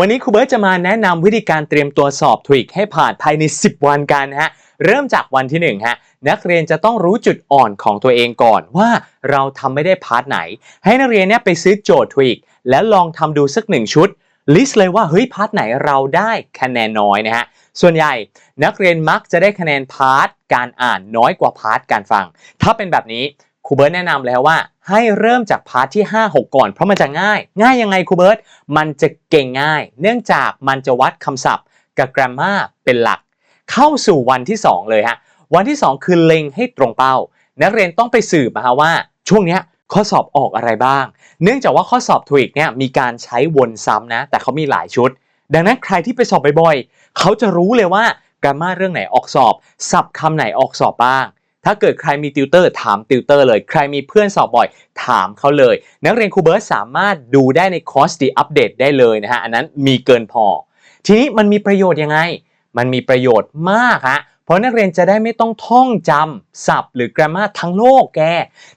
วันนี้ครูเบิร์ตจะมาแนะนำวิธีการเตรียมตัวสอบทวิกให้ผ่านภายใน 10 วันกันนะฮะ เริ่มจากวันที่1ฮะนักเรียนจะต้องรู้จุดอ่อนของตัวเองก่อนว่าเราทำไม่ได้พาร์ทไหน ให้นักเรียนเนี่ยไปซื้อโจทย์ทวิกแล้วลองทำดูสักหนึ่งชุดลิสต์เลยว่าเฮ้ยพาร์ทไหนเราได้คะแนนน้อยนะฮะส่วนใหญ่นักเรียนมักจะได้คะแนนพาร์ทการอ่านน้อยกว่าพาร์ทการฟัง ถ้าเป็นแบบนี้ ครูเบิร์ตแนะนำแล้วว่าให้เริ่มจากพาร์ทที่ 5 6 ก่อน เพราะมันจะง่าย ง่ายยังไงครูเบิร์ตมันจะเก่งง่าย เนื่องจากมันจะวัดคำศัพท์กับ grammar เป็นหลัก เข้าสู่วันที่ 2 เลยฮะวันที่ 2 คือเล็งให้ตรงเป้า นักเรียนต้องไปสืบมาว่า ช่วงนี้ข้อสอบออกอะไรบ้าง เนื่องจากว่าข้อสอบทวิกเนี่ยมีการใช้วนซ้ำนะ แต่เขามีหลายชุด ดังนั้นใครที่ไปสอบบ่อยๆเขาจะรู้เลยว่า grammar เรื่องไหนออกสอบ ศัพท์คำไหนออกสอบบ้าง ถ้าเกิดใครมีติวเตอร์ถามติวเตอร์เลย ใครมีเพื่อนสอบบ่อย ถามเขาเลย นักเรียนครูเบิร์ตสามารถดูได้ในคอร์สดีอัปเดตได้เลยนะฮะ อันนั้นมีเกินพอ ทีนี้มันมีประโยชน์ยังไง มันมีประโยชน์มากฮะ เพราะนักเรียนจะได้ไม่ต้องท่องจำศัพท์ หรือ grammar ทั้งโลกแก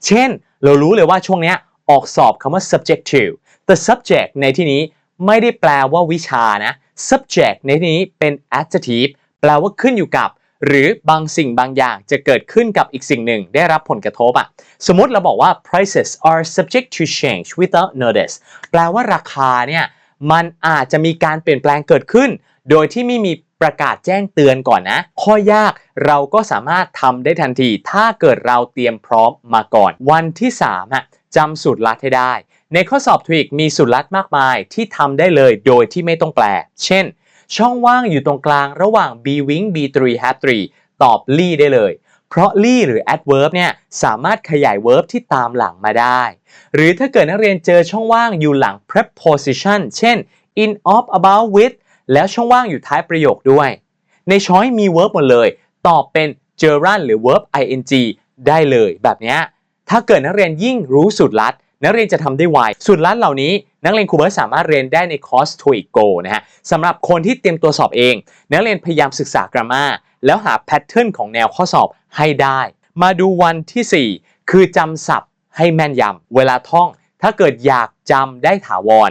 เช่น เรารู้เลยว่าช่วงเนี้ยออกสอบคำว่า subjective แต่ subject ในที่นี้ไม่ได้แปลว่าวิชานะ subject ในที่นี้เป็น adjective แปลว่าขึ้นอยู่กับ หรือบางสิ่งบางอย่างจะเกิดขึ้นกับอีกสิ่งหนึ่งได้รับผลกระทบอะสมมติเราบอกว่า prices are subject to change without notice แปลว่าราคาเนี่ยมันอาจจะมีการเปลี่ยนแปลงเกิดขึ้น โดยที่ไม่มีประกาศแจ้งเตือนก่อนนะ ข้อยากเราก็สามารถทำได้ทันที ถ้าเกิดเราเตรียมพร้อมมาก่อน วันที่3ฮะจำสูตรลัดให้ได้ ในข้อสอบทวิกมีสูตรลัดมากมายที่ทำได้เลยโดยที่ไม่ต้องแปล เช่น ช่องว่างอยู่ตรงกลางระหว่าง be wing be 3 have 3ตอบ ly ได้เลย เพราะ ly หรือ adverb เนี่ยสามารถขยาย verb ที่ตามหลังมาได้ หรือถ้าเกิดนักเรียนเจอช่องว่างอยู่หลัง preposition เช่น in of about with แล้วช่องว่างอยู่ท้ายประโยคด้วย ในช้อยมี verb หมดเลย ตอบเป็น gerund หรือ verb ing ได้เลยแบบนี้ถ้าเกิดนักเรียนยิ่งรู้สูตรลัด นักเรียนจะทำได้ไวสูตรลัดเหล่านี้ นักเรียนครูเบิร์ตสามารถเรียนได้ในคอร์ส TOEIC Go นะฮะสำหรับคนที่เตรียมตัวสอบเอง นักเรียนพยายามศึกษากรามาแล้วหาแพทเทิร์นของแนวข้อสอบให้ได้ มาดูวันที่ 4 คือจำศัพท์ให้แม่นยำเวลาท่อง ถ้าเกิดอยากจำได้ถาวร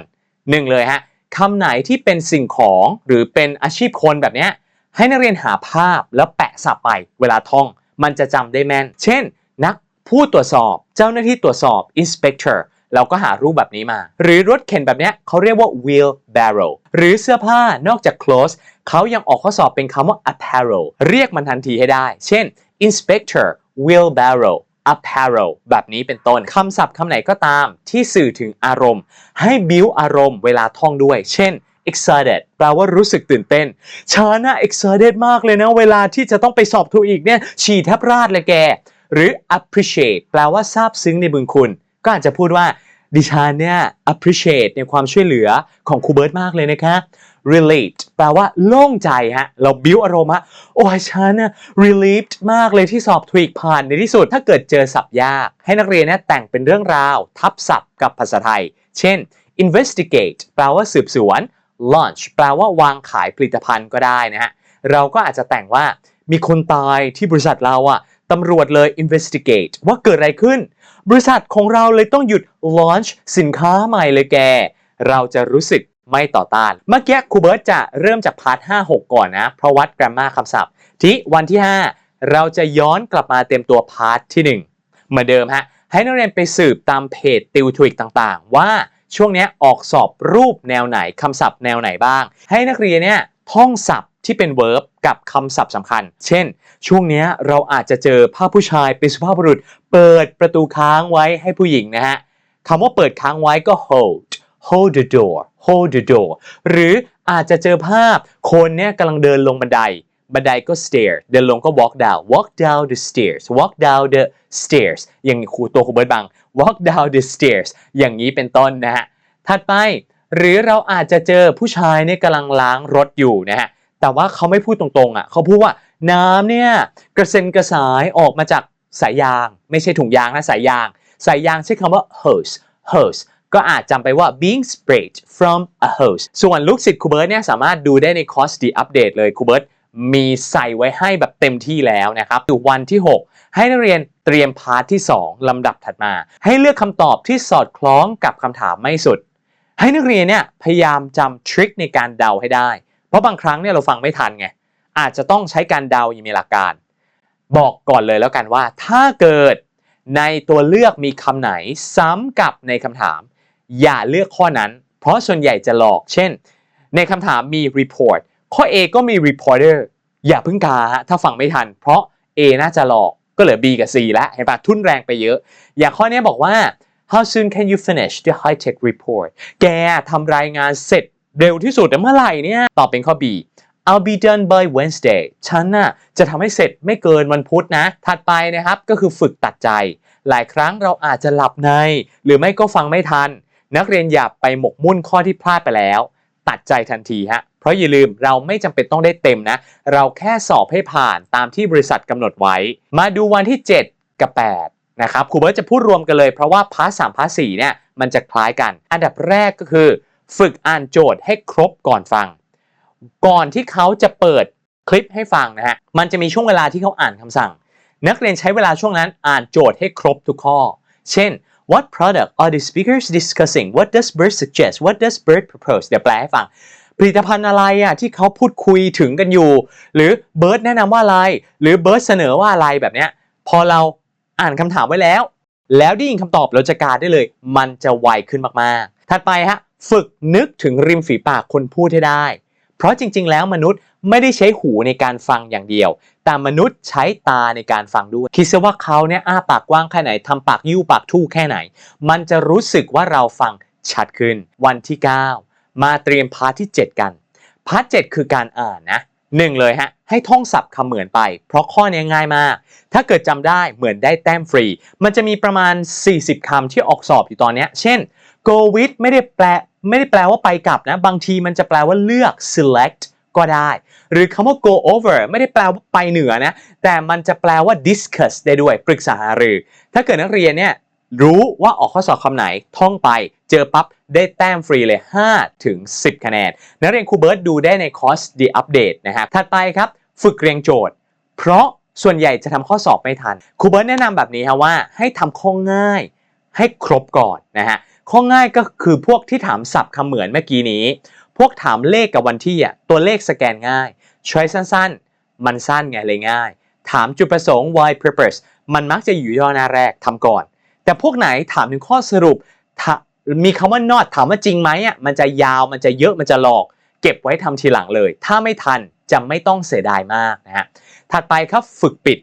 หนึ่งเลยฮะคำไหนที่เป็นสิ่งของหรือเป็นอาชีพคนแบบนี้ให้นักเรียนหาภาพแล้วแปะศัพท์ไปเวลาท่อง มันจะจำได้แม่น เช่น นักผู้ตรวจสอบ เจ้าหน้าที่ตรวจสอบ inspector เราก็หารูปแบบนี้มา หรือรถเข็นแบบนี้เขาเรียกว่า wheelbarrow หรือเสื้อผ้านอกจาก clothes เขายังออกข้อสอบเป็นคำว่า apparel เรียกมันทันทีให้ได้ เช่น inspector wheelbarrow apparel แบบนี้เป็นต้นคำศัพท์คำไหนก็ตามที่สื่อถึงอารมณ์ ให้บิวอารมณ์เวลาท่องด้วย เช่น excited แปลว่ารู้สึกตื่นเต้นฉันน่ะ excited มากเลยนะ เวลาที่จะต้องไปสอบทูอีกเนี่ยฉี่แทบราดเลยแก หรือ appreciate แปลว่าซาบซึ้งในบุญคุณ ก็อาจจะพูดว่าดิฉันเนี่ย appreciate ในความช่วยเหลือของครูเบิร์ตมากเลยนะคะ relate แปลว่าโล่งใจฮะ เราบิ้วอารมณ์ฮะ โอ้ยฉันน่ะ relieved มากเลยที่สอบทวีกผ่านในที่สุด ถ้าเกิดเจอศัพท์ยาก ให้นักเรียนเนี่ยแต่งเป็นเรื่องราว ทับศัพท์กับภาษาไทย เช่น investigate แปลว่าสืบสวน launch แปลว่าวางขายผลิตภัณฑ์ก็ได้นะฮะ เราก็อาจจะแต่งว่ามีคนตายที่บริษัทเราอะ ตำรวจเลย investigate ว่าเกิดอะไรขึ้น บริษัทของเราเลยต้องหยุด launch สินค้าใหม่เลยแก เราจะรู้สึกไม่ต่อต้าน เมื่อกี้ครูเบิร์ตจะเริ่มจากพาร์ท 5 6 ก่อนนะ เพราะวัด grammar คำศัพท์ ที่วันที่ 5 เราจะย้อนกลับมาเตรียมตัวพาร์ทที่ 1 เหมือนเดิมฮะ ให้นักเรียนไปสืบตามเพจติวทวิกต่างๆ ว่าช่วงนี้ออกสอบรูปแนวไหนคำศัพท์แนวไหนบ้าง ให้นักเรียนเนี่ยท่องศัพท์ ที่เป็น verb กับคำศัพท์สำคัญ เช่น ช่วงนี้เราอาจจะเจอภาพผู้ชายเป็นสุภาพบุรุษ เปิดประตูค้างไว้ให้ผู้หญิงนะฮะคำว่าเปิดค้างไว้ก็ hold hold the door hold the door หรืออาจจะเจอภาพคนเนี่ยกำลังเดินลงบันได บันไดก็ stair เดินลงก็ walk down walk down the stairs walk down the stairs อย่างครูตัวครูเบิร์ตบัง walk down the stairs อย่างนี้เป็นต้นนะฮะถัดไป หรือเราอาจจะเจอผู้ชายเนี่ยกำลังล้างรถอยู่นะฮะ แต่ว่าเขาไม่พูดตรงๆอะเขาพูดว่าน้ำเนี่ยกระเซ็นกระสายออกมาจากสายยาง ไม่ใช่ถุงยางนะสายยาง สายยางใช้คำว่า hose hose ก็อาจจำไปว่า being sprayed from a hose ส่วนลูกศิษย์ครูเบิร์ตเนี่ยสามารถดูได้ในคอร์สดีอัปเดตเลยครูเบิร์ตมีใส่ไว้ให้แบบเต็มที่แล้วนะครับดูวันที่ 6 ให้นักเรียนเตรียมพาร์ทที่ 2 ลำดับถัดมา ให้เลือกคำตอบที่สอดคล้องกับคำถามไม่สุด ให้นักเรียนเนี่ยพยายามจำทริคในการเดาให้ได้ เพราะบางครั้งเนี่ยเราฟังไม่ทันไงอาจจะต้องใช้การเดาอย่างมีหลักการ บอกก่อนเลยแล้วกันว่า ถ้าเกิดในตัวเลือกมีคำไหนซ้ำกับในคำถาม อย่าเลือกข้อนั้น เพราะส่วนใหญ่จะหลอก เช่น ในคำถามมี report ข้อ A ก็มี reporter อย่าเพิ่งกาฮะถ้าฟังไม่ทัน เพราะ A น่าจะหลอกก็เหลือ B กับ C แล้วเห็นปะทุนแรงไปเยอะ อย่างข้อนี้บอกว่า how soon can you finish the high tech report แกทำรายงานเสร็จ เร็วที่สุดเมื่อไหร่เนี่ย ตอบเป็นข้อ B I'll be done by Wednesday ฉันน่ะจะทำให้เสร็จไม่เกินวันพุธนะ ถัดไปนะครับก็คือฝึกตัดใจ หลายครั้งเราอาจจะหลับใน หรือไม่ก็ฟังไม่ทัน นักเรียนอย่าไปหมกมุ่นข้อที่พลาดไปแล้ว ตัดใจทันทีฮะ เพราะอย่าลืมเราไม่จำเป็นต้องได้เต็มนะ เราแค่สอบให้ผ่านตามที่บริษัทกำหนดไว้ มาดูวันที่ 7 กับ 8 นะครับครูเบิร์ตจะพูดรวมกันเลยเพราะว่าพาร์ทสามพาร์ทสี่เนี่ยมันจะคล้ายกัน อันดับแรกก็คือ ฝึกอ่านโจทย์ให้ครบก่อนฟัง ก่อนที่เขาจะเปิดคลิปให้ฟังนะฮะ มันจะมีช่วงเวลาที่เขาอ่านคำสั่ง นักเรียนใช้เวลาช่วงนั้นอ่านโจทย์ให้ครบทุกข้อ เช่น what product are the speakers discussing what does Bird suggest what does Bird propose เดี๋ยวแปลให้ฟังผลิตภัณฑ์อะไรอะที่เขาพูดคุยถึงกันอยู่ หรือเบิร์ดแนะนำว่าอะไร หรือเบิร์ดเสนอว่าอะไรแบบเนี้ยพอเราอ่านคำถามไว้แล้ว แล้วได้ยินคำตอบเราจะการได้เลย มันจะไวขึ้นมากๆ ถัดไปฮะ ฝึกนึกถึงริมฝีปากคนพูดให้ได้ เพราะจริง ๆ แล้วมนุษย์ไม่ได้ใช้หูในการฟังอย่างเดียว แต่มนุษย์ใช้ตาในการฟังด้วย คิดซะว่าเขาเนี่ยอ้าปากกว้างแค่ไหนทำปากยิ้วปากทู่แค่ไหน มันจะรู้สึกว่าเราฟังชัดขึ้น วันที่ 9 มาเตรียมพาร์ทที่ 7 กันพาร์ท7คือการอ่านนะหนึ่งเลยฮะ ให้ท่องศัพท์คำเหมือนไป เพราะข้อนี้ง่ายมาก ถ้าเกิดจำได้เหมือนได้แต้มฟรี มันจะมีประมาณ 40คำที่ออกสอบอยู่ตอนนี้ เช่น go with ไม่ได้แปลไม่ได้แปลว่าไปกลับนะ บางทีมันจะแปลว่าเลือก select ก็ได้ หรือคำว่า go over ไม่ได้แปลว่าไปเหนือนะ แต่มันจะแปลว่า discuss ได้ด้วย ปรึกษาหารือ ถ้าเกิดนักเรียนเนี่ยรู้ว่าออกข้อสอบคำไหนท่องไป เจอปั๊บได้แต้มฟรีเลย 5 ถึง 10 คะแนน นักเรียนครูเบิร์ตดูได้ในคอร์ส The Update นะครับถัดไปครับ ฝึกเรียงโจทย์ เพราะส่วนใหญ่จะทำข้อสอบไม่ทัน ครูเบิร์ตแนะนำแบบนี้ครับว่าให้ทำข้อง่ายให้ครบก่อนนะฮะ ข้อง่ายก็คือพวกที่ถามศัพท์คำเหมือนเมื่อกี้นี้ พวกถามเลขกับวันที่อะตัวเลขสแกนง่ายช้อยสั้นๆ มันสั้นไงเลยง่าย ถามจุดประสงค์ why purpose มันมักจะอยู่ย่อหน้าแรกทำก่อน แต่พวกไหนถามถึงข้อสรุป มีคำว่า not ถามว่าจริงไหมอะมันจะยาวมันจะเยอะมันจะหลอก เก็บไว้ทำทีหลังเลย ถ้าไม่ทันจะไม่ต้องเสียดายมากนะฮะถัดไปครับฝึกปิด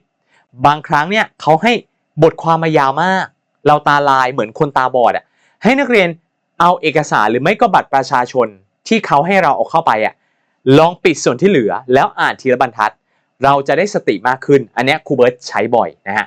บางครั้งเนี่ยเขาให้บทความมายาวมาก เราตาลายเหมือนคนตาบอดอะ ให้นักเรียนเอาเอกสารหรือไม่ก็บัตรประชาชนที่เขาให้เราเอาเข้าไปอะลองปิดส่วนที่เหลือแล้วอ่านทีละบรรทัด เราจะได้สติมากขึ้น อันนี้ครูเบิร์ตใช้บ่อยนะฮะ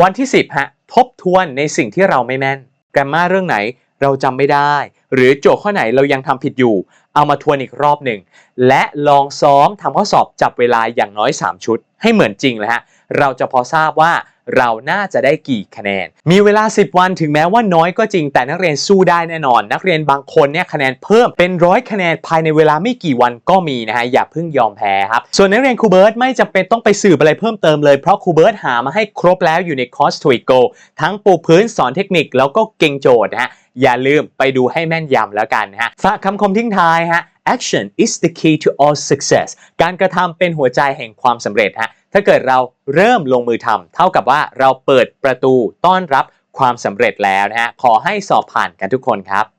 วันที่ 10ฮะทบทวนในสิ่งที่เราไม่แม่นแกรมมาเรื่องไหนเราจำไม่ได้ หรือโจทย์ข้อไหนเรายังทำผิดอยู่ เอามาทวนอีกรอบหนึ่งและลองซ้อมทำข้อสอบจับเวลาอย่างน้อย 3 ชุด ให้เหมือนจริงเลยฮะเราจะพอทราบว่าเราน่าจะได้กี่คะแนน มีเวลา 10 วันถึงแม้ว่าน้อยก็จริง แต่นักเรียนสู้ได้แน่นอน นักเรียนบางคนเนี่ยคะแนนเพิ่มเป็นร้อยคะแนนภายในเวลาไม่กี่วันก็มีนะฮะอย่าเพิ่งยอมแพ้ครับ ส่วนนักเรียนครูเบิร์ตไม่จำเป็นต้องไปสืบอะไรเพิ่มเติมเลย เพราะครูเบิร์ตหามาให้ครบแล้วอยู่ในคอร์สทวิโกทั้งปูพื้นสอนเทคนิคแล้วก็เก่งโจทย์นะฮะอย่าลืมไปดูให้แม่นยำแล้วกันนะฮะฝากคำคมทิ้งท้ายฮะ action is the key to all success การกระทำเป็นหัวใจแห่งความสำเร็จฮะถ้าเกิดเราเริ่มลงมือทำเท่ากับว่าเราเปิดประตูต้อนรับความสำเร็จแล้วนะฮะขอให้สอบผ่านกันทุกคนครับ